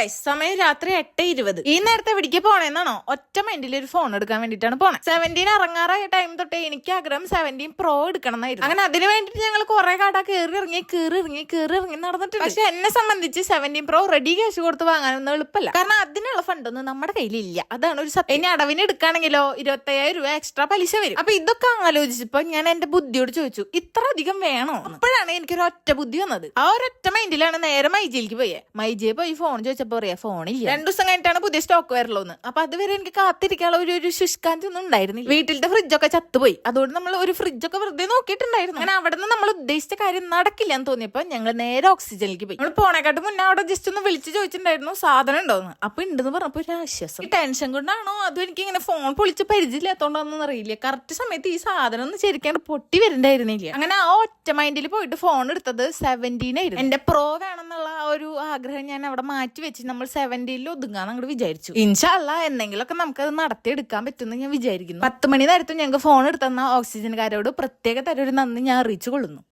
Guys സമയം രാത്രി എട്ട് ഇരുപത്. ഈ നേരത്തെ എവിടേക്ക് പോണേന്നാണോ? ഒറ്റ മൈൻഡിൽ ഒരു ഫോൺ എടുക്കാൻ വേണ്ടിയിട്ടാണ് പോണേ. സെവന്റീൻ ഇറങ്ങാറായ ടൈം തൊട്ടേ എനിക്ക് ആഗ്രഹം സെവന്റീൻ പ്രോ എടുക്കണം എന്നായിരുന്നു അങ്ങനെ അതിന് വേണ്ടിയിട്ട് ഞങ്ങൾ കുറെ കാട്ടാ കയറി ഇറങ്ങി കയറി ഇറങ്ങി കയറി ഇറങ്ങി നടന്നിട്ടുണ്ട്. പക്ഷെ എന്നെ സംബന്ധിച്ച് സെവന്റീൻ പ്രോ റെഡി ക്യാഷ് കൊടുത്ത് വാങ്ങാനൊന്നും എളുപ്പമല്ല കാരണം അതിനുള്ള ഫണ്ടൊന്നും നമ്മുടെ കയ്യിലില്ല. അതാണ് ഒരു സത്യം. ഇനി അടവിന് എടുക്കുകയാണെങ്കിലോ ഇരുപത്തയ്യായിരം രൂപ എക്സ്ട്രാ പലിശ വരും. അപ്പൊ ഇതൊക്കെ ആലോചിച്ചപ്പോ ഞാൻ എന്റെ ബുദ്ധിയോട് ചോദിച്ചു ഇത്ര അധികം വേണോ? അപ്പോഴാണ് എനിക്കൊരു ഒറ്റ ബുദ്ധി വന്നത്. ആ ഒരൊറ്റ മൈൻഡിലാണ് നേരെ മൈജിയിലേക്ക് പോയേ. മൈജിയെ പോയി ഫോൺ ചോദിച്ചപ്പോ പറയാ ഫോണില്ല. രണ്ടു ദിവസം കഴിഞ്ഞിട്ടാണ് പുതിയ സ്റ്റോക്ക് വരലോന്ന്. അപ്പൊ അതുവരെ എനിക്ക് കാത്തിരിക്കാനുള്ള ഒരു ഒരു ശുഷ്കാന്തി ഒന്നും ഉണ്ടായിരുന്നില്ല. വീട്ടിലത്തെ ഫ്രിഡ്ജൊക്കെ ചത്തുപോയി. അതുകൊണ്ട് നമ്മൾ ഒരു ഫ്രിഡ്ജൊക്കെ വെറുതെ നോക്കിയിട്ടുണ്ടായിരുന്നു. അങ്ങനെ അവിടെ നിന്ന് നമ്മൾ ഉദ്ദേശിച്ച കാര്യം നടക്കില്ല എന്ന് തോന്നിയപ്പോ ഞങ്ങൾ നേരെ ഓക്സിജനിലേക്ക് പോയി. നമ്മൾ പോണേക്കാട്ട് മുന്നേ അവിടെ ജസ്റ്റ് ഒന്ന് വിളിച്ച് ചോദിച്ചിട്ടുണ്ടായിരുന്നു സാധനം ഉണ്ടോന്ന് അപ്പൊ ഉണ്ടെന്ന് പറഞ്ഞപ്പോ ഒരു ആശ്വാസം. ഈ ടെൻഷൻ കൊണ്ടാണോ? അതും എനിക്ക് ഇങ്ങനെ ഫോൺ പൊളിച്ച് പരിചയമില്ലാത്തോണ്ടോന്നും അറിയില്ല. കറക്റ്റ് സമയത്ത് ഈ സാധനം ഒന്ന് ശരിക്കും പൊട്ടി വരണ്ടായിരുന്നില്ല. അങ്ങനെ ആ ഒറ്റ മൈൻഡിൽ പോയിട്ട് ഫോൺ എടുത്തത് സെവന്റീൻ ആയിരുന്നു. എന്റെ പ്രോ ആ ഒരു ആഗ്രഹം ഞാൻ അവിടെ മാറ്റി വെച്ച് നമ്മൾ സെവന്റീനിൽ ഒതുങ്ങാന്ന് അങ്ങോട്ട് വിചാരിച്ചു. ഇൻഷല്ല എന്തെങ്കിലുമൊക്കെ നമുക്ക് അത് നടത്തിയെടുക്കാൻ പറ്റുമെന്ന് ഞാൻ വിചാരിക്കുന്നു. പത്ത് മണി നേരത്തും ഞങ്ങൾക്ക് ഫോൺ എടുത്തെന്ന ഓക്സിജൻകാരോട് പ്രത്യേക തരം ഒരു നന്ദി ഞാൻ അറിയിച്ചു കൊള്ളുന്നു.